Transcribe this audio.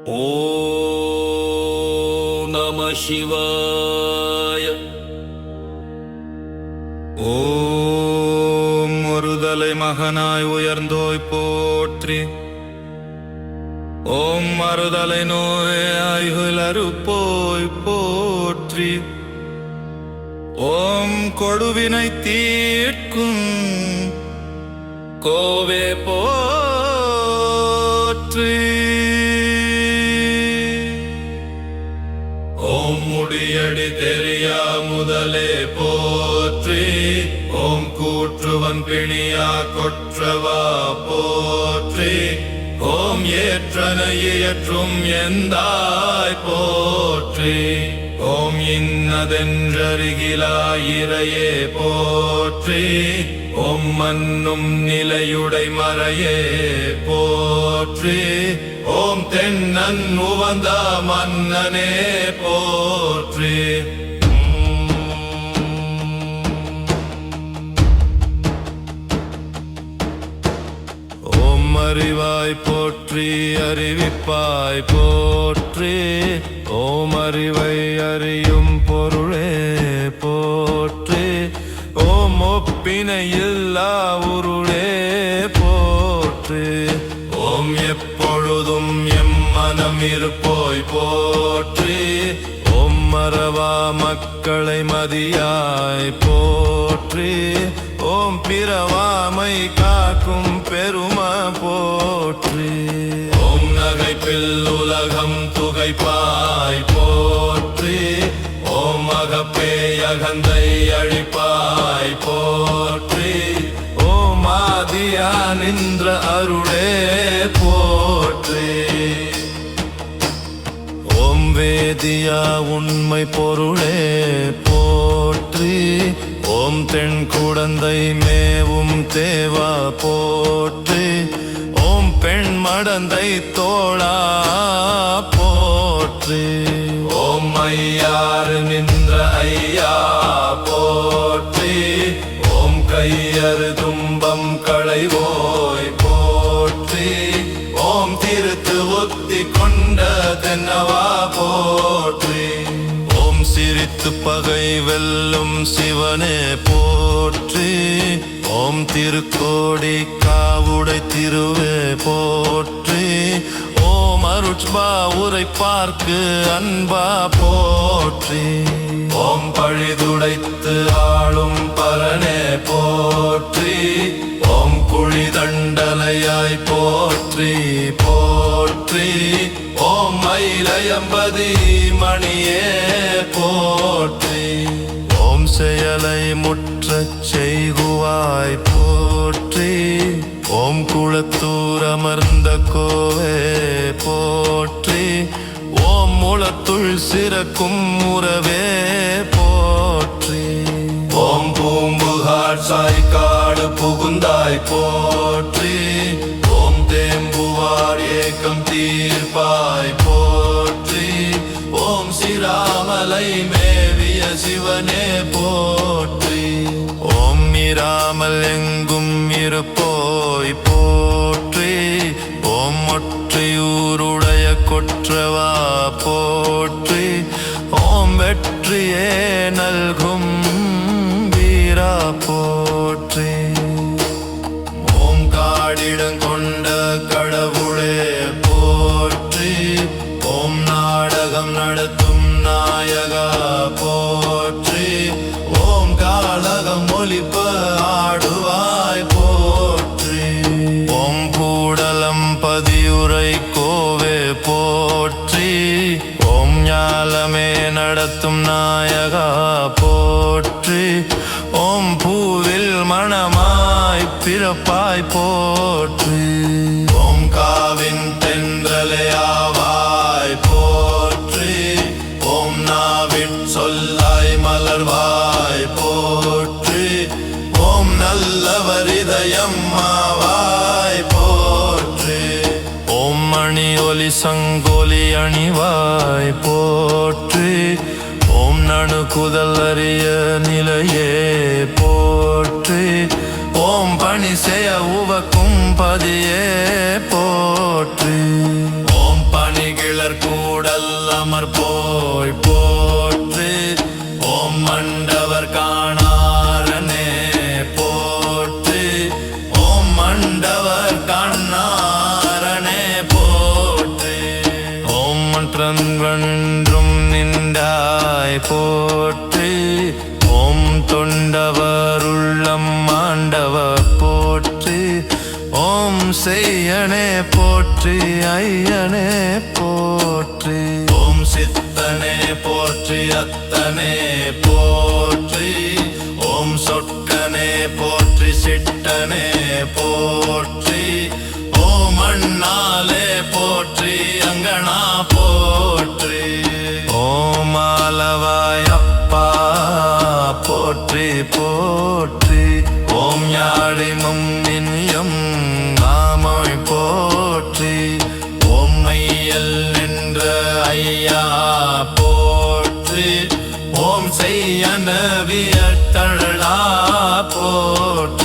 ஓ நம சிவாய ஓம் ஒருதலை மகனாய் உயர்ந்தோய் போற்றி ஓம் மறுதலை நோயாய் அறுப்போய் போற்றி ஓம் கொடுவினை தீர்க்கும் கோவே போற்றி ஓம் முடியடி தெரியா முதலே போற்றி. ஓம் கூற்றுவன் பிணியா கொற்றவா போற்றி. ஓம் ஏற்றனையற்றும் எந்தாய் போற்றி. ஓம் இன்னதென்றருகிலாயிரையே போற்றி ஓம் மன்னும் நிலையுடை மறையே போற்றி ஓம் தென்னன் உவந்தா மன்னனே போற்றி. ஓம் அறிவாய் போற்றி அறிவிப்பாய் போற்றி ஓம் அறிவை அறியும் பொருளே போற்றி. ஓம் ஒப்பினை இல்லா உருளே போற்றி. ஓம் எப்பொழுதும் எம் மனம் இருப்போய் போற்றி. ஓம் மறவா மக்களை மதியாய் போற்றி. ஓம் பிறவாமை காக்கும் பெருமா போற்றி. ஓம் உலகம் துகைப்பாய் போற்றி. ஓம் அகப்பே அகந்தை அழிப்பாய் போற்றி. ஓம் ஆதியா நின்ற அருளே போற்றி. ஓம் வேதியா உண்மை பொருளே போற்றி. ஓம் தென் குடந்தை மேவும் தேவா போற்றி. பெண் மடந்தை தோழா போற்று. ஓம் ஐயாறு நின்ற ஐயா போற்றி. ஓம் கையறு சிரித்து பகை வெல்லும் சிவனே போற்றி. ஓம் திருக்கோடி காவுடை திருவே போற்றி. ஓம் அருட்பா உரை பார்க்கு அன்பா போற்றி. ஓம் பழிதுடைத்து ஆளும் பரனே போற்றி. ஓம் குழி தண்டலையாய் போற்றி போற்றி. ஓம் மயிலயம்பதி மணியே போற்றி. ஓம் செயலை முற்றச் செய்குவாய் போற்றி. ஓம் குளத்தூர் அமர்ந்த கோவே போற்றி. ஓம் முளத்துள் சிறக்கும் உறவே போற்றி. ஓம் பூம்புகார் சாய்க்காடு புகுந்தாய் போற்றி. ஓம் தேம்புவார் ஏக்கம் தீர்ப்பாய் ராமலை மேவிய சிவனே போற்றி. ஓம் இராமல் எங்கும் இருப்போய் போற்றி. ஓம் ஒற்றையூருடைய கொற்றவா போற்றி. ஓம் வெற்றியே நல்கும் வீரா போற்றி. ஓம் காடிடம் நடத்தும் நாயகா போற்றி. ஓம் பூவில் மணமாய் பிறப்பாய் போற்றி. ஓம் காவின் தென்றலையாவாய் போற்றி. ஓம் நாவின் சொல்லாய் மலர்வாய் போற்றி. ஓம் நல்லவர் இதயம்மாவாய் போற்றி. ஓம் மணி ஒலி சங்கோலி அணிவாய் போ குதல் அறிய நிலையே போற்றி ஓம் பணி செய்ய உவக்கும் பதியே. ஓம் செய்யனே போற்றி ஐயனே போற்றி. ஓம் சித்தனே போற்றி அத்தனே போற்றி. ஓம் சொட்டனே போற்றி சிட்டனே போற்றி. ஓம் அண்ணாலே போற்றி அங்கனா போற்றி. செயல் நின்ற ஐயா போற்றி ஓம் செய்யன வியத்தழலா போற்றி.